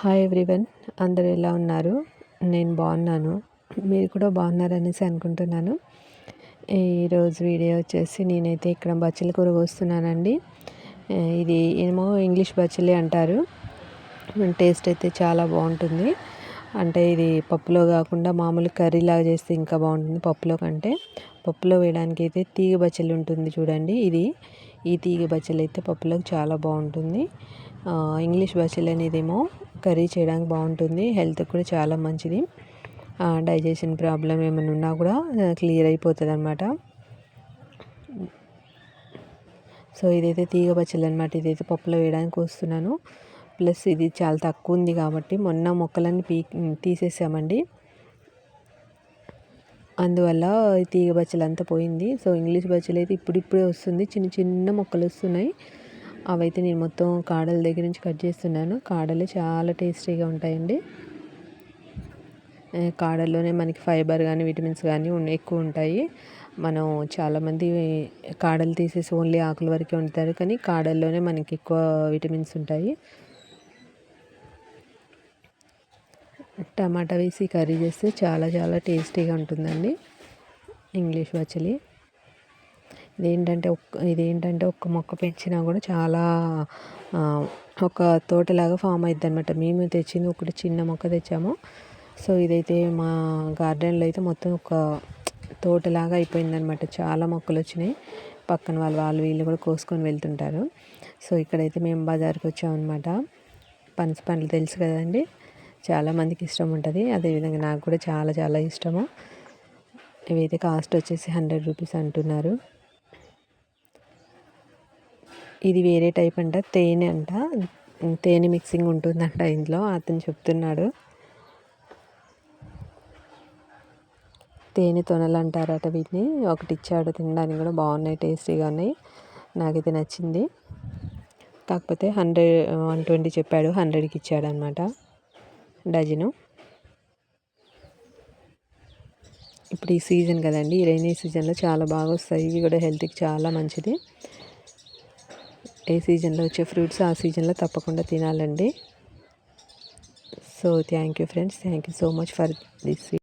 Hi everyone అందరూ ఎలా ఉన్నారు? నేను బాగున్నాను. మీరు కూడా బాగున్నారనేసి అనుకుంటున్నాను. ఈరోజు వీడియో వచ్చేసి నేనైతే ఇక్కడ బచ్చల కూర కోస్తున్నానండి. ఇది ఏమో ఇంగ్లీష్ బచ్చలే అంటారు. టేస్ట్ అయితే చాలా బాగుంటుంది. అంటే ఇది పప్పులో కాకుండా మామూలు కర్రీలాగా చేస్తే ఇంకా బాగుంటుంది పప్పులో కంటే. పప్పులో వేయడానికి అయితే తీగ బచ్చలు ఉంటుంది చూడండి. ఇది ఈ తీగ బచ్చలు అయితే పప్పులోకి చాలా బాగుంటుంది. ఇంగ్లీష్ బచ్చలు అనేదేమో కర్రీ చేయడానికి బాగుంటుంది. హెల్త్ కూడా చాలా మంచిది. డైజెషన్ ప్రాబ్లం ఏమైనా ఉన్నా కూడా క్లియర్ అయిపోతుంది అనమాట సో ఇదైతే తీగ పచ్చలు అనమాట ఇదైతే పప్పులో వేయడానికి వస్తున్నాను ప్లస్ ఇది చాలా తక్కువ ఉంది కాబట్టి మొన్న మొక్కలన్నీ పీ తీసేసామండి. అందువల్ల తీగ బచ్చలు అంతా పోయింది. సో ఇంగ్లీష్ బచ్చలు అయితే ఇప్పుడిప్పుడే వస్తుంది. చిన్న చిన్న మొక్కలు వస్తున్నాయి. అవైతే నేను మొత్తం కాడల దగ్గర నుంచి కట్ చేస్తున్నాను. కాడలు చాలా టేస్టీగా ఉంటాయండి. కాడల్లోనే మనకి ఫైబర్ కానీ విటమిన్స్ కానీ ఎక్కువ ఉంటాయి. మనం చాలామంది కాడలు తీసేసి ఓన్లీ ఆకుల వరకే ఉంటారు కానీ కాడల్లోనే మనకి ఎక్కువ విటమిన్స్ ఉంటాయి. టమాటా వేసి కర్రీ చేస్తే చాలా చాలా టేస్టీగా ఉంటుందండి. ఇంగ్లీష్ పచ్చలి ఇదేంటంటే ఒక్క ఇదేంటంటే ఒక్క మొక్క పెంచినా కూడా చాలా ఒక తోటలాగా ఫామ్ అవుతుంది అనమాట మేము తెచ్చింది ఒకటి చిన్న మొక్క తెచ్చాము. సో ఇదైతే మా గార్డెన్లో అయితే మొత్తం ఒక తోటలాగా అయిపోయిందనమాట చాలా మొక్కలు వచ్చినాయి. పక్కన వాళ్ళు వాళ్ళు వీళ్ళు కూడా కోసుకొని వెళ్తుంటారు. సో ఇక్కడైతే మేము బజార్కి వచ్చామన్నమాట. పనస పండ్లు తెలుసు కదండి? చాలామందికి ఇష్టం ఉంటుంది. అదేవిధంగా నాకు కూడా చాలా చాలా ఇష్టము. ఇవైతే కాస్ట్ వచ్చేసి హండ్రెడ్ రూపీస్ అంటున్నారు. ఇది వేరే టైప్ అంట తేనె అంట. తేనె మిక్సింగ్ ఉంటుందంట ఇందులో అతను చెప్తున్నాడు. తేనె తొనలు అంటారట వీటిని ఒకటి ఇచ్చాడు తినడానికి కూడా బాగున్నాయి టేస్టీగా ఉన్నాయి. నాకైతే నచ్చింది. కాకపోతే హండ్రెడ్ వన్ ట్వంటీ చెప్పాడు హండ్రెడ్కి ఇచ్చాడు అనమాట డజను. ఇప్పుడు ఈ సీజన్ కదండి ఈ రైనీ సీజన్లో చాలా బాగా వస్తాయి ఇవి కూడా హెల్త్కి చాలా మంచిది. ఏ సీజన్లో వచ్చే ఫ్రూట్స్ ఆ సీజన్లో తప్పకుండా తినాలండి. So thank you friends thank you so much for this